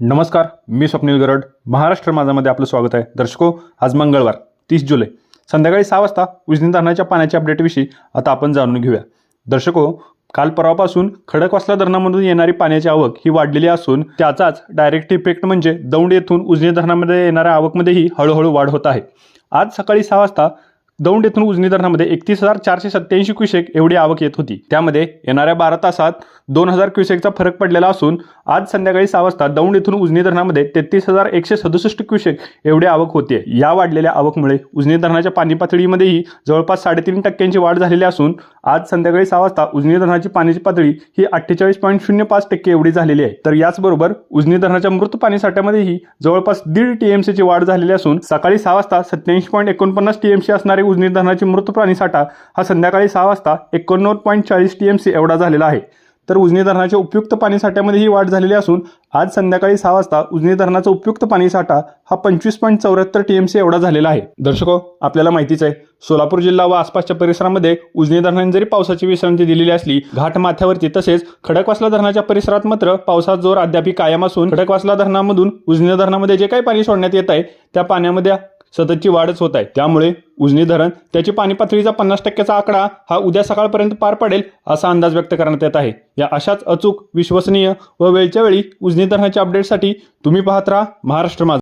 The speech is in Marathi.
नमस्कार मी स्वप्नील गरड. महाराष्ट्र माझामध्ये आपलं स्वागत आहे. दर्शको आज मंगळवार तीस जुलै. संध्याकाळी सहा वाजता उजनी धरणाच्या पाण्याच्या अपडेटविषयी आता आपण जाणून घेऊया. दर्शको काल परवापासून खडकवासला धरणामधून येणारी पाण्याची आवक ही वाढलेली असून त्याचाच डायरेक्ट इफेक्ट म्हणजे दौंड येथून उजनी धरणामध्ये येणाऱ्या आवकमध्येही हळूहळू वाढ होत आहे. आज सकाळी सहा वाजता दौंड येथून उजनी धरणामध्ये एकतीस हजार चारशे सत्याऐंशी क्युसेक एवढी आवक येत होती. त्यामध्ये येणाऱ्या बारा तासात दोन हजार क्युसेकचा फरक पडलेला असून आज संध्याकाळी सहा वाजता दौंड येथून उजनी धरणामध्ये तेहतीस हजार एकशे सदुसष्ट क्युसेक एवढी आवक होते. या वाढलेल्या आवकमुळे उजनी धरणाच्या पाणी पातळीमध्येही जवळपास साडेतीन टक्क्यांची वाढ झालेली असून आज संध्याकाळी सहा वाजता उजनी धरणाची पाण्याची पातळी ही अठ्ठेचाळीस पॉईंट शून्य पाच टक्के एवढी झालेली आहे. तर याचबरोबर उजनी धरणाच्या मृत पाणी साठ्यामध्येही जवळपास दीड टीएमसीची वाढ झालेली असून सकाळी सहा वाजता सत्याऐंशी पॉईंट एकोणपन्नास टीएमसी असणारे उजनी धरणाची मृत पाणी साठा हा संध्याकाळी सहा वाजता एकोणनव्वद पॉईंट चाळीस टी एम सी एवढा झालेला आहे. तर उजनी धरणाच्या उपयुक्त पाणी साठ्यामध्ये ही वाढ झालेली असून आज संध्याकाळी सहा वाजता उजनी धरणाचा उपयुक्त पाणी साठा हा पंचवीस पॉईंट चौऱ्याहत्तर टीएमसी एवढा झालेला आहे. दर्शको आपल्याला माहितीच आहे सोलापूर जिल्हा व आसपासच्या परिसरामध्ये उजनी धरणाने जरी पावसाची विश्रांती दिलेली असली घाट माथ्यावरती तसेच खडकवासला धरणाच्या परिसरात मात्र पावसाचा जोर अद्याप कायम असून खडकवासला धरणामधून उजनी धरणामध्ये जे काही पाणी सोडण्यात येत आहे त्या पाण्यामध्ये सततची वाढच होत आहे. त्यामुळे उजनी धरण त्याची पाणी पातळीचा पन्नास टक्क्याचा आकडा हा उद्या सकाळपर्यंत पार पडेल असा अंदाज व्यक्त करण्यात येत आहे. या अशाच अचूक विश्वसनीय व वेळच्या वेळी उजनी धरणाच्या अपडेटसाठी तुम्ही पाहत राहा महाराष्ट्र माझा.